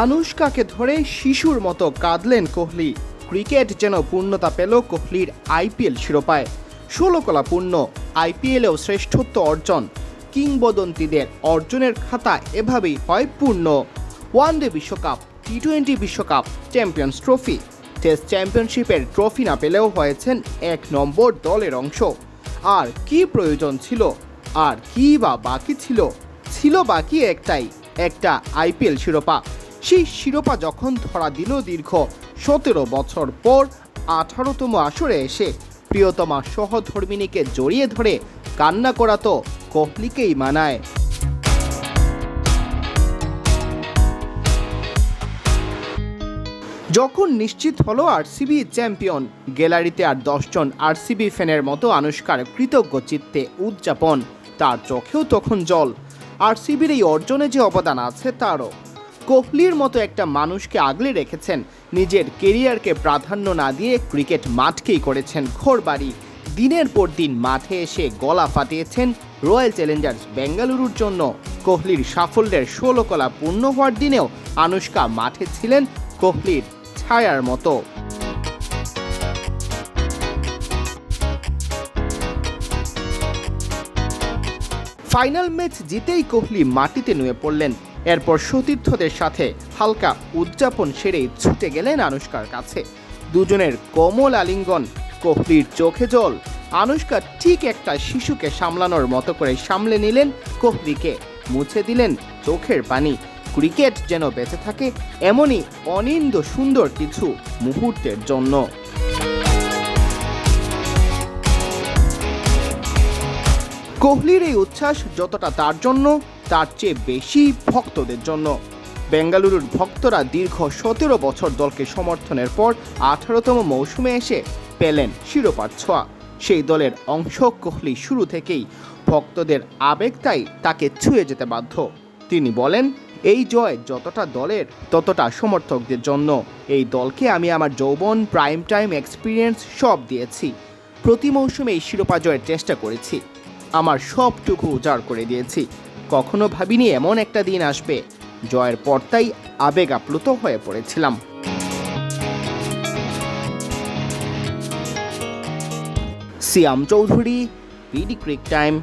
আনুষ্কাকে ধরে শিশুর মতো কাঁদলেন কোহলি। ক্রিকেট যেন পূর্ণতা পেল কোহলির আইপিএল শিরোপায়। ষোলো কলা পূর্ণ, আইপিএলেও শ্রেষ্ঠত্ব অর্জন। কিংবদন্তিদের অর্জনের খাতা এভাবেই হয় পূর্ণ। ওয়ানডে বিশ্বকাপ টি টোয়েন্টি বিশ্বকাপ, চ্যাম্পিয়ন্স ট্রফি। টেস্ট চ্যাম্পিয়নশিপের ট্রফি না পেলেও হয়েছেন এক নম্বর দলের অংশ। আর কি প্রয়োজন ছিল? আর কি বা বাকি ছিল? ছিল বাকি একটাই, একটা আইপিএল শিরোপা। সেই শিরোপা যখন ধরা দিল দীর্ঘ সতেরো বছর পর, আঠারোতম আসরে এসে প্রিয়তমা সহধর্মিনীকে জড়িয়ে ধরে কান্না করা তো কোহলিকেই মানায়। যখন নিশ্চিত হলো আরসিবি চ্যাম্পিয়ন, গ্যালারিতে আর দশজন আরসিবি ফ্যানের মতো আনুষ্কার কৃতজ্ঞ চিত্তে উদযাপন, তার চোখেও তখন জল। আরসিবির এই অর্জনে যে অবদান আছে, তারও কোহলির মতো একটা মানুষকে আগলে রেখেছেন, নিজের কেরিয়ারকে প্রাধান্য না দিয়ে ক্রিকেট মাঠকেই করেছেন ঘোরবাড়ি। দিনের পর দিন মাঠে এসে গলা ফাটিয়েছেন রয়্যাল চ্যালেঞ্জার্স বেঙ্গালুরুর জন্য। কোহলির সাফল্যের ষোলো কলা পূর্ণ হওয়ার দিনেও আনুষ্কা মাঠে ছিলেন কোহলির ছায়ার মতো। ফাইনাল ম্যাচ জিতেই কোহলি মাটিতে নুয়ে পড়লেন এরপর সতীর্থদের সাথে হালকা উদযাপন সেরেই ছুটে গেলেন আনুষ্কার কাছে। দুজনের কোমল আলিঙ্গন, কোহলির চোখে জল, আনুষ্কা ঠিক একটা শিশুকে সামলানোর মতো করে সামলে নিলেন কোহলিকে। মুছে দিলেন চোখের পানি। ক্রিকেট যেন বেঁচে থাকে, এমনই অনিন্দ সুন্দর কিছু মুহূর্তের জন্য। কোহলির এই উচ্ছ্বাস যতটা তার জন্য তার চেয়ে বেশি ভক্তদের জন্য। বেঙ্গালুরুর ভক্তরা দীর্ঘ সতেরো বছর দলকে সমর্থনের পর আঠারোতম মৌসুমে এসে পেলেন শিরোপার ছোঁয়া। সেই দলের অংশ কোহলি শুরু থেকেই ভক্তদের আবেগটাই তাকে ছুঁয়ে যেতে বাধ্য। তিনি বলেন, এই জয় যতটা দলের, ততটা সমর্থকদের জন্য। এই দলকে আমি আমার যৌবন প্রাইম টাইম এক্সপিরিয়েন্স সব দিয়েছি। প্রতি মৌসুমে এই শিরোপা জয়ের চেষ্টা করেছি। আমার সবটুকু উজাড় করে দিয়েছি। কখনো ভাবিনি এমন একটা দিন আসবে। জয়ের পর তাই আবেগ আপ্লুত হয়ে পড়েছিলাম। Siam Chowdhury BD Crictime.